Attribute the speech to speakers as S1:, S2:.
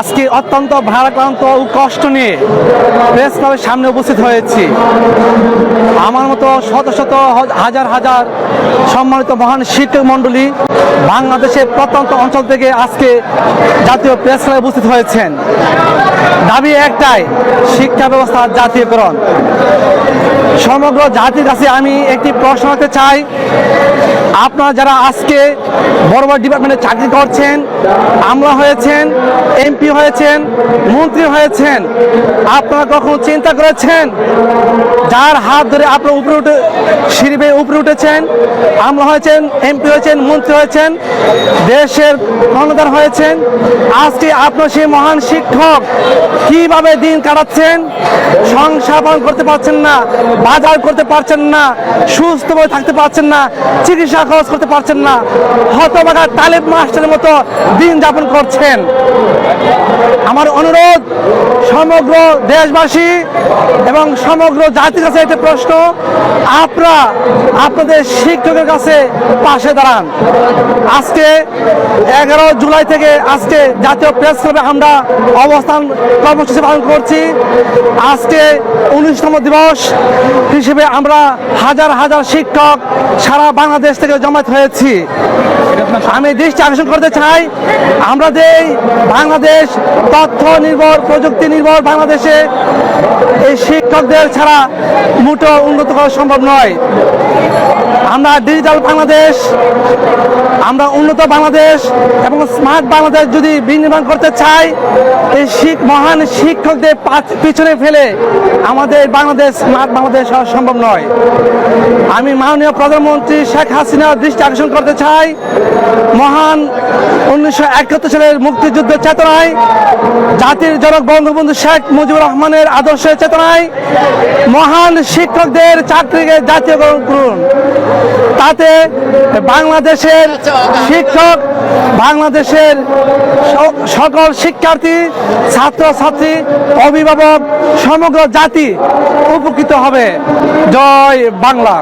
S1: আজকে অত্যন্ত ভারাক্রান্ত ও কষ্ট নিয়ে প্রেস ক্লাবের সামনে উপস্থিত হয়েছি। আমার মতো শত শত হাজার হাজার সম্মানিত মহান শিক্ষক মণ্ডলী বাংলাদেশের প্রত্যন্ত অঞ্চল থেকে আজকে জাতীয় প্রেস ক্লাবে উপস্থিত হয়েছেন। দাবি একটাই, শিক্ষা ব্যবস্থার জাতীয়করণ। সমগ্র জাতির কাছে আমি একটি প্রশ্ন হতে চাই। আপনারা যারা আজকে বড় বড় ডিপার্টমেন্টে চাকরি করছেন, আমলা হয়েছেন এমপি হয়েছেন, মন্ত্রী হয়েছেন, আপনারা কখনো চিন্তা করেছেন যার হাত ধরে আপনারা উপরে উঠে, সিঁড়ি উপরে উঠেছেন, আমলা হয়েছেন এমপি হয়েছেন, মন্ত্রী হয়েছেন, দেশের কর্ণধার হয়েছেন? আজকে আপনার সেই মহান শিক্ষক কীভাবে দিন কাটাচ্ছেন? সংসার পালন করতে পারছেন না, বাজার করতে পারছেন না সুস্থভাবে থাকতে পারছেন না, চিকিৎসা খরচ করতে পারছেন না হতবাগা তালেব মাস্টারের মতো দিন যাপন করছেন। আমার অনুরোধ, সমগ্র দেশবাসী এবং সমগ্র জাতির কাছে একটা প্রশ্ন, আপনারা আপনাদের শিক্ষকের কাছে পাশে দাঁড়ান। আজকে এগারো জুলাই থেকে আজকে জাতীয় প্রেস ক্লাবে আমরা অবস্থান কর্মসূচি পালন করছি। আজকে উনিশতম দিবস হিসেবে আমরা হাজার হাজার শিক্ষক সারা বাংলাদেশ থেকে জমায়েত হয়েছি। আমি দৃষ্টি আকর্ষণ করতে চাই, আমরা যে বাংলাদেশ তথ্য নির্ভর, প্রযুক্তি নির্ভর বাংলাদেশে এই শিক্ষকদের ছাড়া মোটেও উন্নত করা সম্ভব নয়। আমরা ডিজিটাল বাংলাদেশ, আমরা উন্নত বাংলাদেশ এবং স্মার্ট বাংলাদেশ যদি বিনির্মাণ করতে চাই, এই শিখ, মহান শিক্ষকদের পাছ- পিছনে ফেলে আমাদের বাংলাদেশ স্মার্ট বাংলাদেশ হওয়া সম্ভব নয়। আমি মাননীয় প্রধানমন্ত্রী শেখ হাসিনার দৃষ্টি আকর্ষণ করতে চাই। মহান উনিশশো একাত্তর সালের মুক্তিযুদ্ধ চেতনায়, জাতির জনক বঙ্গবন্ধু শেখ মুজিবুর রহমানের আদর্শের চেতনায় মহান শিক্ষকদের চাকরিকে জাতীয়করণ করুন। তাতে বাংলাদেশের শিক্ষক বাংলাদেশের সকল শিক্ষার্থী ছাত্রছাত্রী অভিভাবক সমগ্র জাতি উপকৃত হবে। জয় বাংলা।